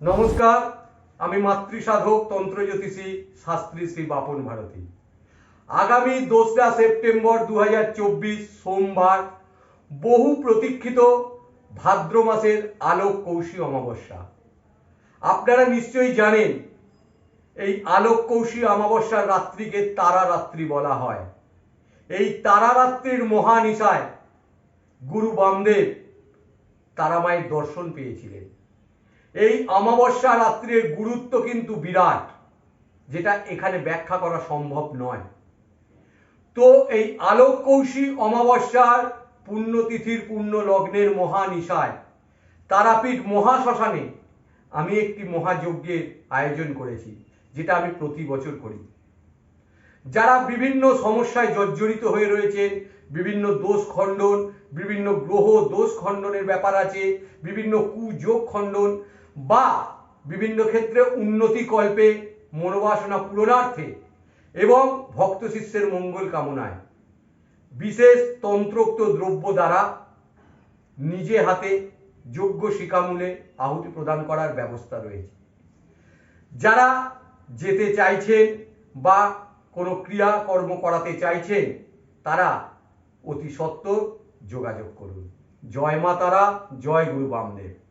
নমস্কার, আমি মাতৃসাধক তন্ত্রজ্যোতিষী শাস্ত্রী শ্রী বাপন ভারতী। আগামী দোসরা সেপ্টেম্বর দু হাজার চব্বিশ, সোমবার, বহু প্রতীক্ষিত ভাদ্র মাসের আলোক কৌশী অমাবস্যা। আপনারা নিশ্চয়ই জানেন, এই আলোক কৌশী অমাবস্যার রাত্রিকে তারা রাত্রি বলা হয়। এই তারা রাত্রির মহানিশায় গুরু বামদেব তারামায়ের দর্শন পেয়েছিলেন। এই অমাবস্যা রাত্রির গুরুত্ব কিন্তু বিরাট, যেটা এখানে ব্যাখ্যা করা সম্ভব নয়। তো এই আলোক কৌশী অমাবস্যার পুণ্যতিথির পুণ্য লগ্নের মহানিশায়, তারাপীঠ মহাশ্মশানে আমি একটি মহাযজ্ঞের আয়োজন করেছি, যেটা আমি প্রতি বছর করি। যারা বিভিন্ন সমস্যায় জর্জরিত হয়ে রয়েছেন, বিভিন্ন দোষ খণ্ডন, বিভিন্ন গ্রহ দোষ খণ্ডনের ব্যাপার আছে, বিভিন্ন কুযোগ খণ্ডন বা বিভিন্ন ক্ষেত্রে উন্নতি কল্পে মনোবাসনা পূরণার্থে এবং ভক্ত শিষ্যের মঙ্গল কামনায়। বিশেষ তন্ত্রোক্ত দ্রব্য দ্বারা নিজে হাতে যোগ্য শিকামূলে আহুতি প্রদান করার ব্যবস্থা রয়েছে। যারা যেতে চাইছেন বা কোনো ক্রিয়াকর্ম করাতে চাইছেন, তারা অতি সত্বর যোগাযোগ করুন। জয় মা তারা, জয় গুরু বামদেব।